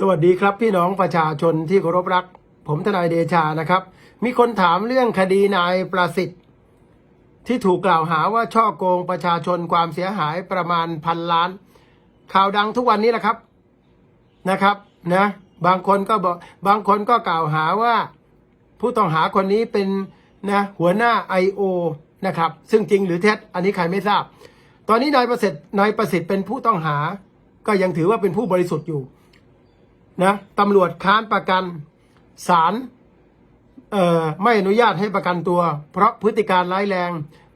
สวัสดีครับพี่น้องประชาชนที่เคารพรัก ผมทนายเดชานะครับ มีคนถามเรื่องคดีนายประสิทธิ์ ที่ถูกกล่าวหาว่าช่อโกงประชาชนความเสียหายประมาณพันล้าน ข่าวดังทุกวันนี้แหละครับนะครับนะบางคนก็บอกบางคนก็กล่าวหาว่า ผู้ต้องหาคนนี้เป็นนะหัวหน้า I.O. นะครับซึ่งจริงหรือเท็จอันนี้ใครไม่ทราบ ตอนนี้นายประสิทธิ์นายประสิทธิ์เป็นผู้ต้องหา ก็ยังถือว่าเป็นผู้บริสุทธิ์อยู่ นะตำรวจค้านประกันศาลไม่อนุญาตให้ประกันตัว เพราะพฤติการร้ายแรง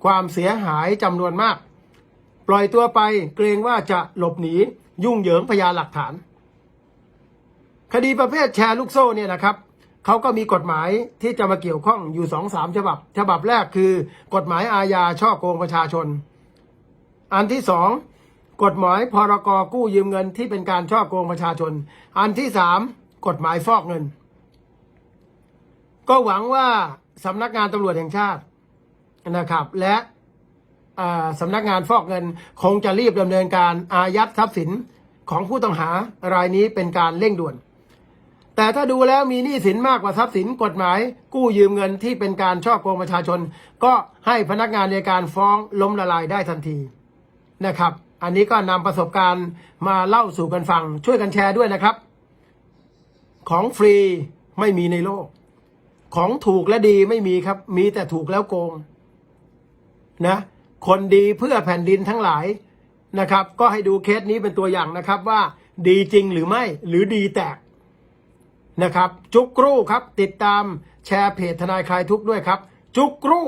ความเสียหายจำนวนมาก ปล่อยตัวไปเกรงว่าจะหลบหนียุ่งเหยิงพยานหลักฐาน คดีประเภทแชร์ลูกโซ่เนี่ยนะครับเขาก็มีกฎหมายที่จะมาเกี่ยวข้องอยู่สองสามฉบับ ฉบับแรกคือกฎหมายอาญาช่อโกงประชาชน อันที่สอง กฎหมายพรกกู้ยืมเงินที่เป็นการช่อโกงประชาชน อันที่สามกฎหมายฟอกเงิน ก็หวังว่าสำนักงานตำรวจแห่งชาตินะครับ และสำนักงานฟอกเงิน คงจะรีบดำเนินการอายัดทรัพย์สินของผู้ต้องหารายนี้เป็นการเร่งด่วน แต่ถ้าดูแล้วมีหนี้สินมากกว่าทรัพย์สินกฎหมาย กู้ยืมเงินที่เป็นการช่อโกงประชาชน ก็ให้พนักงานในการฟ้องล้มละลายได้ทันทีนะครับ อันนี้ก็นำประสบการณ์มาเล่าสู่กันฟัง ช่วยกันแชร์ด้วยนะครับ ของฟรีไม่มีในโลก ของถูกและดีไม่มีครับ มีแต่ถูกแล้วโกง นะ คนดีเพื่อแผ่นดินทั้งหลายนะครับ ก็ให้ดูเคสนี้เป็นตัวอย่างนะครับว่าดีจริงหรือไม่หรือดีแตกนะครับ จุกรูครับ ติดตามแชร์เพจทนายคลายทุกข์ด้วยครับ จุกรู